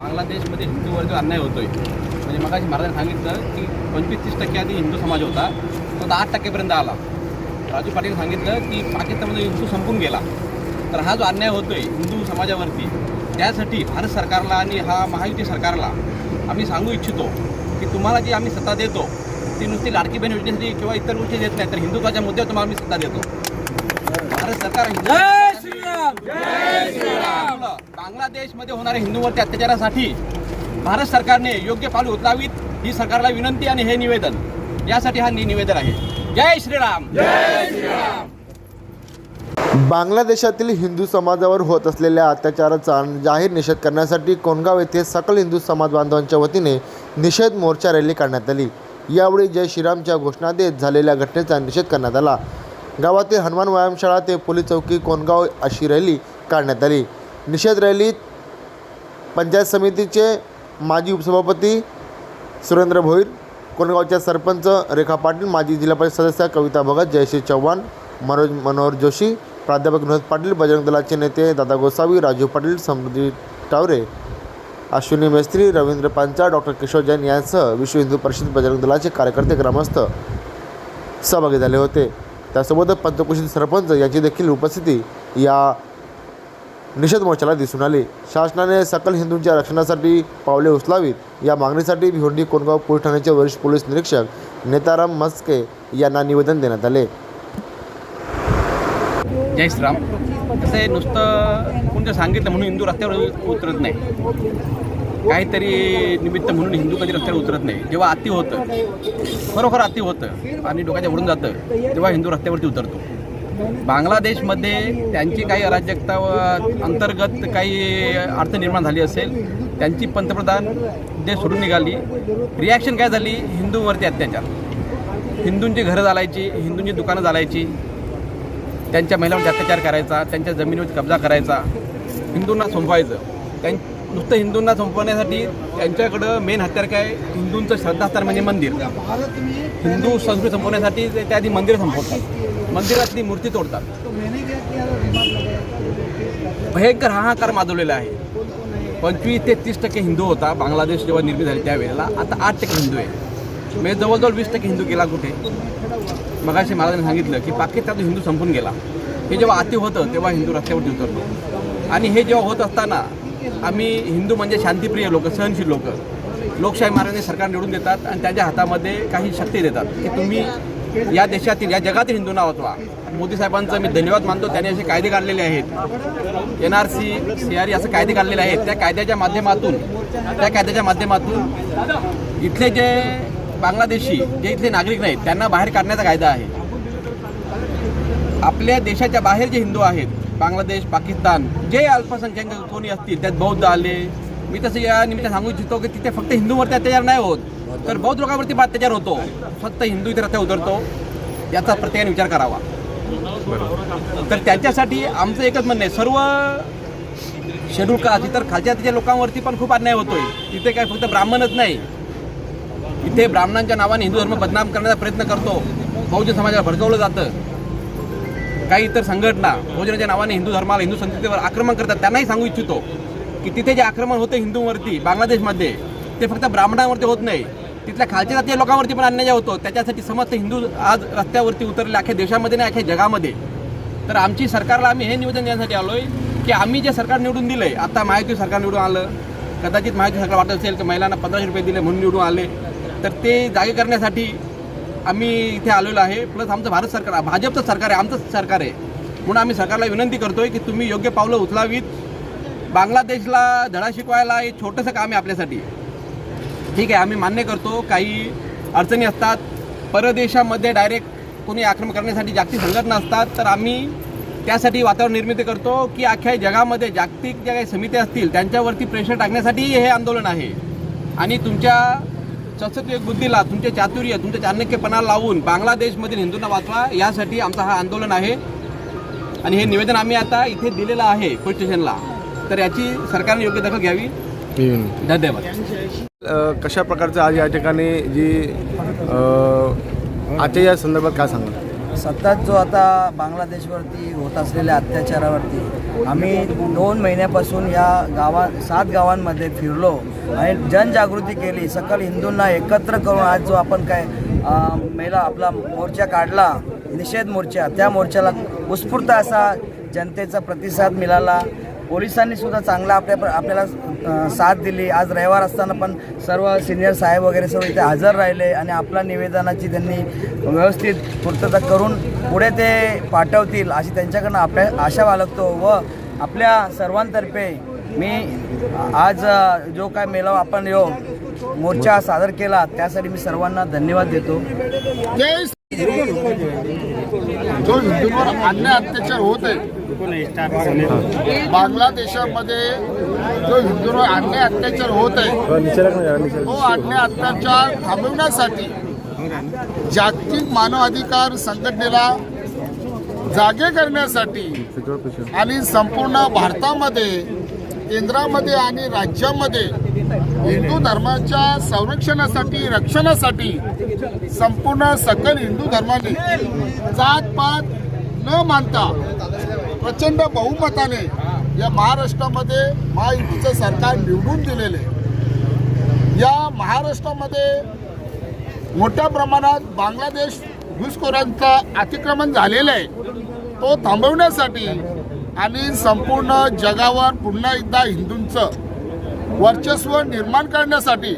बांगलादेशमध्ये हिंदूवर जो अन्याय होतोय म्हणजे मगाशी महाराजांनी सांगितलं की पंचवीस तीस टक्के आधी हिंदू समाज होता तो आठ टक्केपर्यंत आला. राजू पाटील सांगितलं की पाकिस्तानमध्ये हिंदू संपून गेला. तर हा जो अन्याय होतोय हिंदू समाजावरती त्यासाठी भारत सरकारला आणि हा महायुती सरकारला आम्ही सांगू इच्छितो की तुम्हाला जी आम्ही सत्ता देतो ती नुसती लाडकी बहीण योजनेसाठी किंवा इतर गोष्टी देत नाही तर हिंदुत्वाच्या मुद्द्यावर तुम्हाला आम्ही सत्ता देतो. भारत सरकार हिंदू- बांगलादेशमध्ये होणाऱ्या हिंदूवरती अत्याचारासाठी भारत सरकारने योग्य पाऊल उचलावीत ही सरकारला विनंती आणि हे निवेदन. यासाठी हा निवेदन आहे. जय श्रीराम. बांगलादेशातील हिंदू समाजावर होत असलेल्या अत्याचाराचा जाहीर निषेध करण्यासाठी कोणगाव येथे सकल हिंदू समाज बांधवांच्या वतीने निषेध मोर्चा रॅली काढण्यात आली. यावेळी जय श्रीरामच्या घोषणा देत झालेल्या घटनेचा निषेध करण्यात आला. गावातील हनुमान व्यायामशाळा ते पोलीस चौकी कोणगाव अशी रॅली काढण्यात आली. निषेध रॅलीत पंचायत समितीचे माजी उपसभापती सुरेंद्र भोईर कोणगावच्या सरपंच रेखा पाटील माजी जिल्हा परिषद सदस्य कविता भगत जयश्री चव्हाण मनोज मनोहर जोशी प्राध्यापक विनोद पाटील बजरंग दलाचे नेते दादा गोसावी राजू पाटील समृद्धी टावरे अश्विनी मेस्त्री रवींद्र पांचा डॉक्टर किशोर जैन यांसह विश्व हिंदू परिषद बजरंग दलाचे कार्यकर्ते ग्रामस्थ सहभागी झाले होते. त्यासोबतच पंचकुशील सरपंच यांची देखील उपस्थिती या निषेध मोर्चाला दिसून आले. शासनाने सकल हिंदूंच्या रक्षणासाठी पावले उचलावीत. या मागणीसाठी भिवंडी कोणगाव पोलीस ठाण्याचे वरिष्ठ पोलीस निरीक्षक नेताराम मस्के यांना निवेदन देण्यात आले. जय श्रीराम. कसं आहे नुसतं कोणतं सांगितलं म्हणून हिंदू रस्त्यावर उतरत नाही. काहीतरी निमित्त म्हणून हिंदू कधी रस्त्यावर उतरत नाही. जेव्हा अति होतं खरोखर अति होतं आणि डोक्याच्या उडून जातं तेव्हा हिंदू रस्त्यावरती उतरतो. बांगलादेशमध्ये त्यांची काही अराजकता व अंतर्गत काही अर्थ निर्माण झाली असेल त्यांची पंतप्रधान जे सोडून निघाली. रिॲक्शन काय झाली? हिंदूवरती अत्याचार. हिंदूंची घरं चालायची हिंदूंची दुकानं चालायची त्यांच्या महिलांवरती अत्याचार करायचा त्यांच्या जमिनीवर कब्जा करायचा. हिंदूंना संपवायचं. त्यां नुसतं हिंदूंना संपवण्यासाठी त्यांच्याकडं मेन हत्यार काय? हिंदूंचं श्रद्धास्थान म्हणजे मंदिर. हिंदू संस्कृती संपवण्यासाठी ते त्या आधी मंदिरं संपवतात. मंदिरातली मूर्ती तोडतात. भयंकर हाहाकार माजवलेला आहे. पंचवीस ते तीस टक्के हिंदू होता. बांगलादेश जेव्हा निर्मित झाली त्यावेळेला आता आठ टक्के हिंदू आहे. म्हणजे जवळजवळ वीस टक्के हिंदू गेला कुठे? मगाशी महाराजांनी सांगितलं की पाकिस्तानातून हिंदू संपून गेला. हे जेव्हा अति होतं तेव्हा हिंदू रस्त्यावरती उतरतो आणि हे जेव्हा होत असताना आम्ही हिंदू म्हणजे शांतिप्रिय लोक सहनशील लोक. लोकशाही मार्गाने सरकार निवडून देतात आणि त्यांच्या हातामध्ये काही शक्ती देतात. की तुम्ही या देशातील या जगातील हिंदूंना वाचवा मोदी साहेबांचं मी धन्यवाद मानतो. त्यांनी असे कायदे काढलेले आहेत. N R C C R असं कायदे काढलेले आहेत. त्या कायद्याच्या माध्यमातून त्या कायद्याच्या माध्यमातून इथले जे बांगलादेशी जे इथले नागरिक नाहीत त्यांना बाहेर काढण्याचा कायदा आहे. आपल्या देशाच्या बाहेर जे हिंदू आहेत बांगलादेश पाकिस्तान जे अल्पसंख्याक कोणी असतील त्यात बौद्ध आले मी तसं या निमित्त सांगू इच्छितो की तिथे फक्त हिंदूवरती अत्याचार नाही होत. तर बौद्ध लोकांवरती अत्याचार होतो. फक्त हिंदू इथे रस्त्यावर उतरतो. याचा प्रत्येकाने विचार करावा. तर त्यांच्यासाठी आमचं एकच म्हणणं आहे. सर्व शेड्यूल कास्ट इतर खालच्या तिच्या लोकांवरती पण खूप अन्याय होतोय. तिथे काय फक्त ब्राह्मणच नाही. इथे ब्राह्मणांच्या नावाने हिंदू धर्म बदनाम करण्याचा प्रयत्न करतो. बहुजन समाजाला भडकवलं जातं. काही इतर संघटना बहुजनाच्या नावाने हिंदू धर्माला हिंदू संस्कृतीवर आक्रमण करतात त्यांनाही सांगू इच्छितो. की तिथे जे आक्रमण होते हिंदूंवरती बांगलादेशमध्ये ते फक्त ब्राह्मणांवरती होत नाही. तिथल्या खालच्या जातीय लोकांवरती पण अन्याय होतो. त्याच्यासाठी समस्त हिंदू आज रस्त्यावरती उतरले अख्ख्या देशामध्ये नाही अख्ख्या जगामध्ये. तर आमची सरकारला आम्ही हे निवेदन देण्यासाठी आलो आहे की आम्ही जे सरकार निवडून दिलं आहे आता माहिती सरकार निवडून आलं. कदाचित माहिती सरकार वाटत असेल की महिलांना पंधराशे रुपये दिले म्हणून निवडून आले. तर ते जागे करण्यासाठी आम्ही इथे आलेलो आहे. प्लस आमचं भारत सरकार भाजपचं सरकार आहे आमचंच सरकार आहे. म्हणून आम्ही सरकारला विनंती करतोय की तुम्ही योग्य पावलं उचलावीत. बांगलादेशला धडा शिकवायला हे छोटंसं काम आहे आपल्यासाठी. ठीक आहे आम्ही मान्य करतो काही अडचणी असतात परदेशामध्ये डायरेक्ट कोणी आक्रमण करण्यासाठी जागतिक संघटना असतात तर आम्ही त्यासाठी वातावरण निर्मिती करतो की अख्ख्या जगामध्ये जागतिक ज्या काही समित्या असतील त्यांच्यावरती प्रेशर टाकण्यासाठी हे आंदोलन आहे. आणि तुमच्या सशस्त्र बुद्धीला तुमचे चातुर्य तुमच्या चाणक्यपणा लावून बांगलादेशमधील हिंदूंना वाचवा यासाठी आमचा हा आंदोलन आहे. आणि हे निवेदन आम्ही आता इथे दिलेलं आहे पोलीस स्टेशनला. तर याची सरकारने योग्य दखल घ्यावी. धन्यवाद. कशा प्रकारचं आज या ठिकाणी जी आजच्या या संदर्भात काय सांगा सतत जो आता बांगलादेशवरती होत असलेल्या अत्याचारावरती आम्ही दोन महिन्यापासून या गावा सात गावांमध्ये फिरलो आणि जनजागृती केली. सकल हिंदूंना एकत्र करून आज जो आपण काय अ, महिला आपला मोर्चा काढला निषेध मोर्चा त्या मोर्चाला उत्स्फूर्त असा जनतेचा प्रतिसाद मिळाला. पोलिसांनी सुद्धा चांगला आपल्या आपल्याला साथ दिली. आज रविवार असताना पण सर्व सिनियर साहेब वगैरे सर्व इथे हजर राहिले आणि आपल्या निवेदनाची त्यांनी व्यवस्थित पूर्तता करून पुढे ते पाठवतील अशी त्यांच्याकडनं आपल्या आशा बाळगतो व आपल्या सर्वांतर्फे मी आज जो काय मेळावा आपण यो मोर्चा सादर केला त्यासाठी मी सर्वांना धन्यवाद देतो. जो हिंदूंवर अन्याय अत्याचार होत आहे बांगलादेशामध्ये जो हिंदूंवर अन्याय अत्याचार होत आहे तो अन्याय अत्याचार थांबवण्यासाठी जागतिक मानवाधिकार संघटनेला जागे करण्यासाठी आणि संपूर्ण भारतामध्ये केंद्रामध्ये आणि राज्यामध्ये हिंदू धर्माच्या संरक्षणासाठी रक्षणासाठी संपूर्ण सकल हिंदू धर्माने जात पात न मानता प्रचंड बहुमताने या महाराष्ट्रामध्ये महायुतीचं सरकार निवडून दिलेले. या महाराष्ट्रामध्ये मोठ्या प्रमाणात बांगलादेश घुसखोरांचं अतिक्रमण झालेलं आहे. तो थांबवण्यासाठी आणि संपूर्ण जगावर पुन्हा एकदा हिंदूंचं वर्चस्व निर्माण करण्यासाठी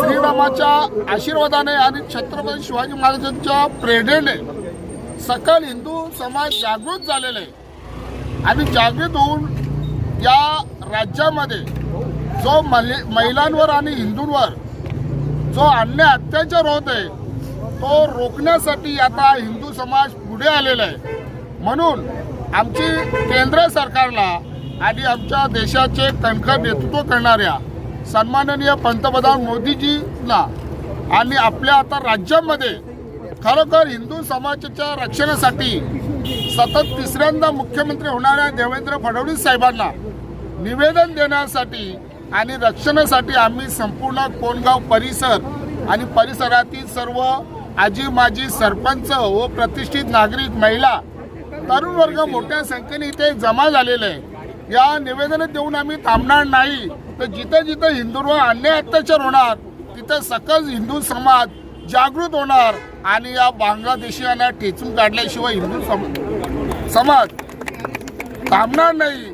श्रीरामाच्या आशीर्वादाने आणि छत्रपती शिवाजी महाराजांच्या प्रेरणेने सकल हिंदू समाज जागृत झालेला आहे आणि जागृत होऊन या राज्यामध्ये जो महिलांवर आणि हिंदूंवर जो अन्याय अत्याचार होत आहे तो रोखण्यासाठी आता हिंदू समाज पुढे आलेला आहे. म्हणून आमची केंद्र सरकारला आणि आमच्या देशाचे कणखर नेतृत्व करणाऱ्या सन्माननीय पंतप्रधान मोदीजींना आणि आपल्या आता राज्यामध्ये खरोखर हिंदू समाजाच्या रक्षणासाठी सतत तिसऱ्यांदा मुख्यमंत्री होणाऱ्या देवेंद्र फडणवीस साहेबांना निवेदन देण्यासाठी आणि रक्षणासाठी आम्ही संपूर्ण कोणगाव परिसर आणि परिसरातील सर्व आजी माजी सरपंच व प्रतिष्ठित नागरिक महिला तरुण वर्ग मोठ्या संख्येने इथे जमा झालेले आहे या निवेदन देऊन आम्ही थांबणार नाही. तर जिथं जिथं हिंदूंवर अन्याय अत्याचार होणार तिथं सकल हिंदू समाज जागृत होणार आणि या बांगलादेशियांना ठेचून काढल्याशिवाय हिंदू सम समाज थांबणार नाही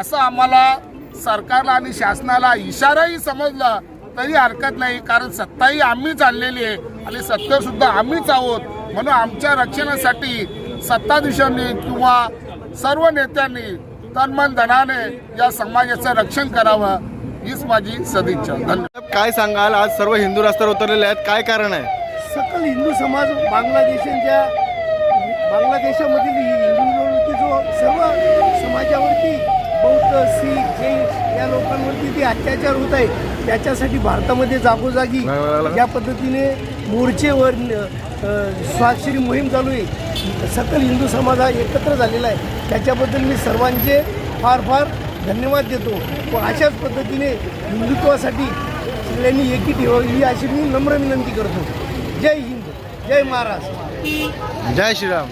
असं आम्हाला सरकारला आणि शासनाला इशाराही समजला तरी हरकत नाही कारण सत्ताही आम्हीच आणलेली आहे आणि सत्तासुद्धा आम्हीच आहोत. म्हणून आमच्या रक्षणासाठी सत्ताधीशांनी किंवा सर्व नेत्यांनी तन्मन धनाने या समाजाचं रक्षण करावं हीच माझी सदिच्छा. धन्यवाद. काय सांगाल? आज सर्व हिंदू रस्त्यावर उतरलेले आहेत. काय कारण आहे? सकल हिंदू समाज बांगलादेशांच्या बांगलादेशामधील हिंदूंवरती जो सर्व समाजावरती बौद्ध शीख जैन या लोकांवरती जे अत्याचार होत आहे त्याच्यासाठी भारतामध्ये जागोजागी ज्या पद्धतीने मोर्चेवर अ, स्वाक्षरी मोहीम चालू आहे सकल हिंदू समाज हा एकत्र झालेला आहे. त्याच्याबद्दल मी सर्वांचे फार फार धन्यवाद देतो. व अशाच पद्धतीने हिंदुत्वासाठी सगळ्यांनी एकी ठेवावी अशी मी नम्र विनंती करतो. जय हिंद. जय महाराष्ट्र. जय श्रीराम.